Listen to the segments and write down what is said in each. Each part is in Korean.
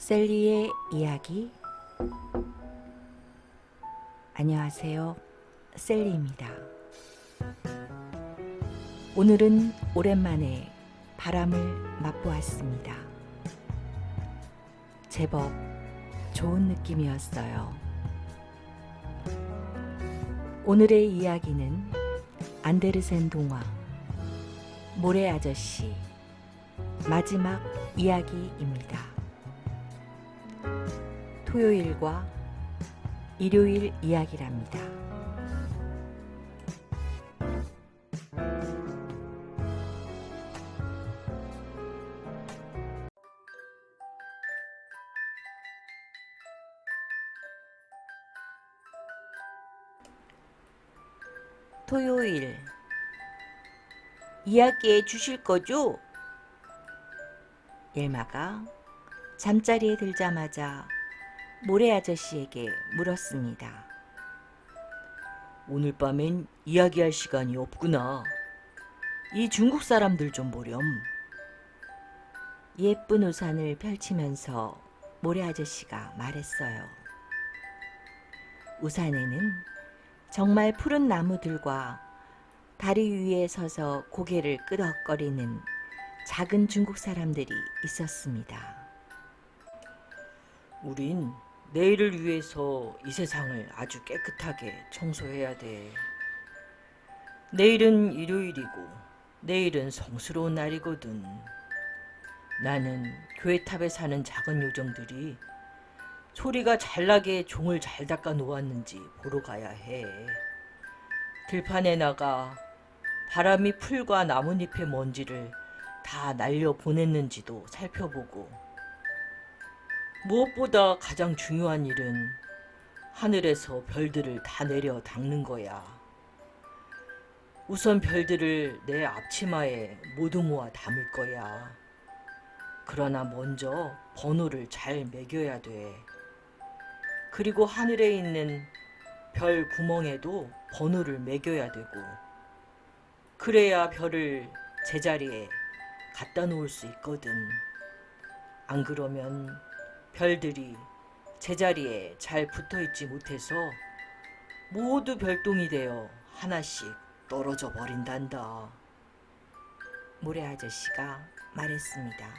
셀리의 이야기 안녕하세요. 셀리입니다. 오늘은 오랜만에 바람을 맛보았습니다. 제법 좋은 느낌이었어요. 오늘의 이야기는 안데르센 동화 모래 아저씨 마지막 이야기입니다. 토요일과 일요일 이야기랍니다. 토요일 이야기해 주실 거죠? 일마가 잠자리에 들자마자 모래 아저씨에게 물었습니다. 오늘 밤엔 이야기할 시간이 없구나. 이 중국 사람들 좀 보렴. 예쁜 우산을 펼치면서 모래 아저씨가 말했어요. 우산에는 정말 푸른 나무들과 다리 위에 서서 고개를 끄덕거리는 작은 중국 사람들이 있었습니다. 우린 내일을 위해서 이 세상을 아주 깨끗하게 청소해야 돼. 내일은 일요일이고 내일은 성스러운 날이거든. 나는 교회 탑에 사는 작은 요정들이 소리가 잘 나게 종을 잘 닦아 놓았는지 보러 가야 해. 들판에 나가 바람이 풀과 나뭇잎의 먼지를 다 날려 보냈는지도 살펴보고 무엇보다 가장 중요한 일은 하늘에서 별들을 다 내려 닦는 거야. 우선 별들을 내 앞치마에 모두 모아 담을 거야. 그러나 먼저 번호를 잘 매겨야 돼. 그리고 하늘에 있는 별 구멍에도 번호를 매겨야 되고, 그래야 별을 제자리에 갖다 놓을 수 있거든. 안 그러면 별들이 제자리에 잘 붙어 있지 못해서 모두 별똥이 되어 하나씩 떨어져 버린단다. 모래 아저씨가 말했습니다.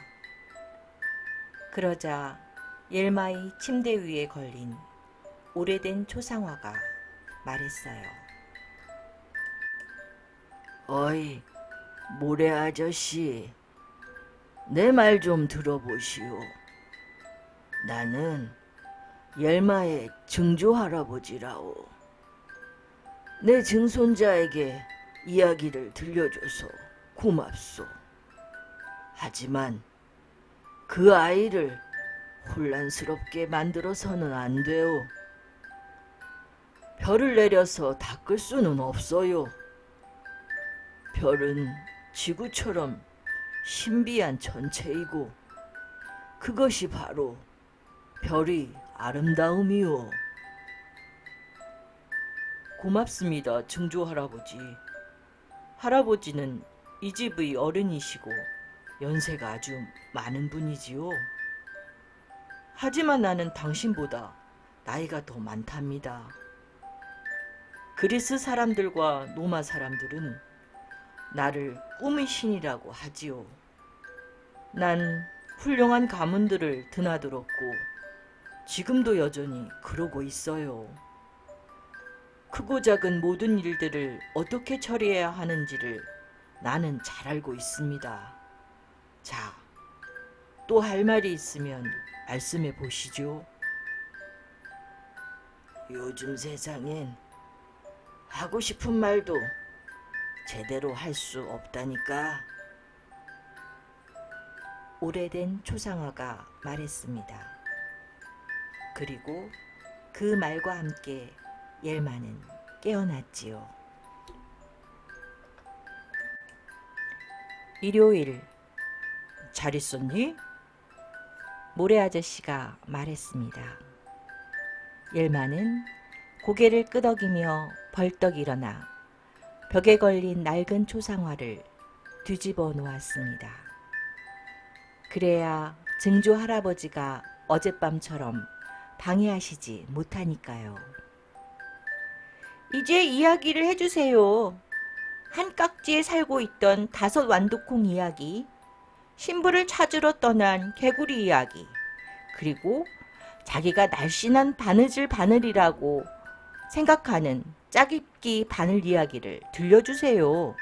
그러자 옐마의 침대 위에 걸린 오래된 초상화가 말했어요. 어이, 모래 아저씨, 내 말 좀 들어보시오. 나는 열마의 증조 할아버지라오. 내 증손자에게 이야기를 들려줘서 고맙소. 하지만 그 아이를 혼란스럽게 만들어서는 안 돼요. 별을 내려서 닦을 수는 없어요. 별은 지구처럼 신비한 전체이고 그것이 바로 별이 아름다움이요. 고맙습니다, 증조 할아버지. 할아버지는 이 집의 어른이시고 연세가 아주 많은 분이지요. 하지만 나는 당신보다 나이가 더 많답니다. 그리스 사람들과 로마 사람들은 나를 꿈의 신이라고 하지요. 난 훌륭한 가문들을 드나들었고 지금도 여전히 그러고 있어요. 크고 작은 모든 일들을 어떻게 처리해야 하는지를 나는 잘 알고 있습니다. 자, 또 할 말이 있으면 말씀해 보시죠. 요즘 세상엔 하고 싶은 말도 제대로 할 수 없다니까. 오래된 초상화가 말했습니다. 그리고 그 말과 함께 옐마는 깨어났지요. 일요일 잘 있었니? 모래 아저씨가 말했습니다. 옐마는 고개를 끄덕이며 벌떡 일어나 벽에 걸린 낡은 초상화를 뒤집어 놓았습니다. 그래야 증조 할아버지가 어젯밤처럼 방해하시지 못하니까요. 이제 이야기를 해주세요. 한 깍지에 살고 있던 다섯 완두콩 이야기, 신부를 찾으러 떠난 개구리 이야기, 그리고 자기가 날씬한 바느질 바늘이라고 생각하는 짜깁기 바늘 이야기를 들려주세요.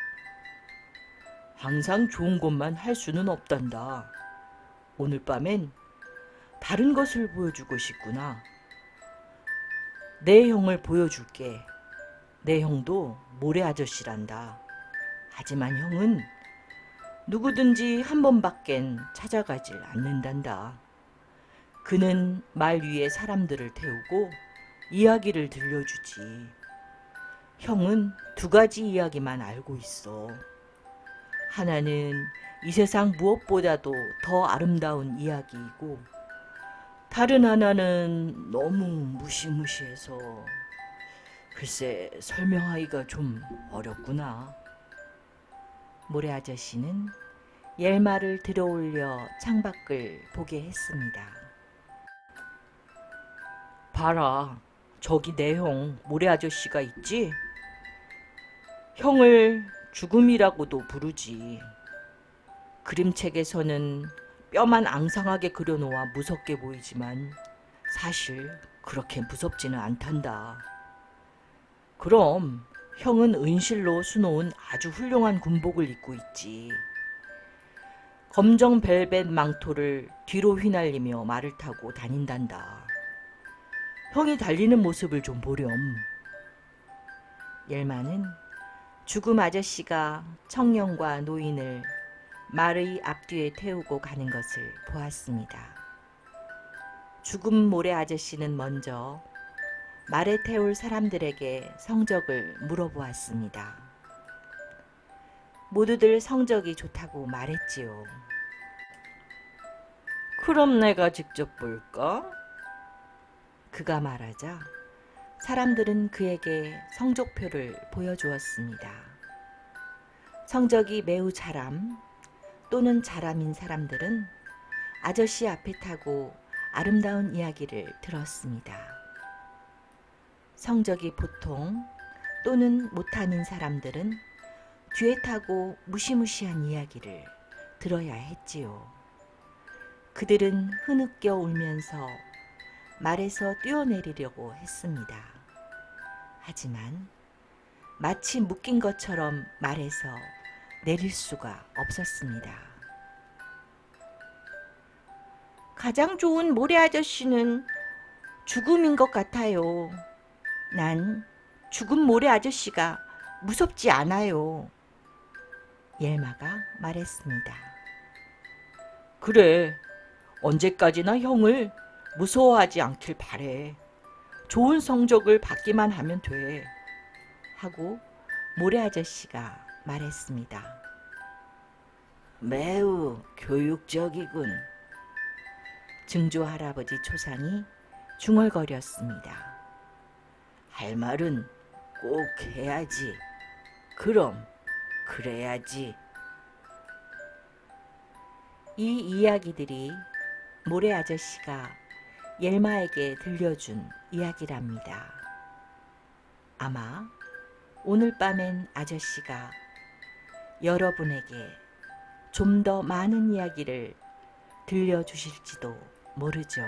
항상 좋은 것만 할 수는 없단다. 오늘 밤엔 다른 것을 보여주고 싶구나. 내 형을 보여줄게. 내 형도 모래 아저씨란다. 하지만 형은 누구든지 한 번밖엔 찾아가질 않는단다. 그는 말 위에 사람들을 태우고 이야기를 들려주지. 형은 두 가지 이야기만 알고 있어. 하나는 이 세상 무엇보다도 더 아름다운 이야기이고, 다른 하나는 너무 무시무시해서, 글쎄, 설명하기가 좀 어렵구나. 모래 아저씨는 옐마를 들어올려 창밖을 보게 했습니다. 봐라, 저기 내 형, 모래 아저씨가 있지? 형을 죽음이라고도 부르지. 그림책에서는 뼈만 앙상하게 그려놓아 무섭게 보이지만 사실 그렇게 무섭지는 않단다. 그럼 형은 은실로 수놓은 아주 훌륭한 군복을 입고 있지. 검정 벨벳 망토를 뒤로 휘날리며 말을 타고 다닌단다. 형이 달리는 모습을 좀 보렴. 옐마는 죽음 아저씨가 청년과 노인을 말의 앞뒤에 태우고 가는 것을 보았습니다. 죽음 모래 아저씨는 먼저 말에 태울 사람들에게 성적을 물어보았습니다. 모두들 성적이 좋다고 말했지요. 그럼 내가 직접 볼까? 그가 말하자 사람들은 그에게 성적표를 보여주었습니다. 성적이 매우 잘함 또는 잘함인 사람들은 아저씨 앞에 타고 아름다운 이야기를 들었습니다. 성적이 보통 또는 못함인 사람들은 뒤에 타고 무시무시한 이야기를 들어야 했지요. 그들은 흐느껴 울면서 말에서 뛰어내리려고 했습니다. 하지만 마치 묶인 것처럼 말에서 내릴 수가 없었습니다. 가장 좋은 모래 아저씨는 죽음인 것 같아요. 난 죽은 모래 아저씨가 무섭지 않아요. 옐마가 말했습니다. 그래. 언제까지나 형을 무서워하지 않길 바래. 좋은 성적을 받기만 하면 돼. 하고 모래 아저씨가 말했습니다. 매우 교육적이군. 증조 할아버지 초상이 중얼거렸습니다. 할 말은 꼭 해야지. 그럼 그래야지. 이 이야기들이 모래 아저씨가 옐마에게 들려준 이야기랍니다. 아마 오늘 밤엔 아저씨가 여러분에게 좀 더 많은 이야기를 들려주실지도 모르죠.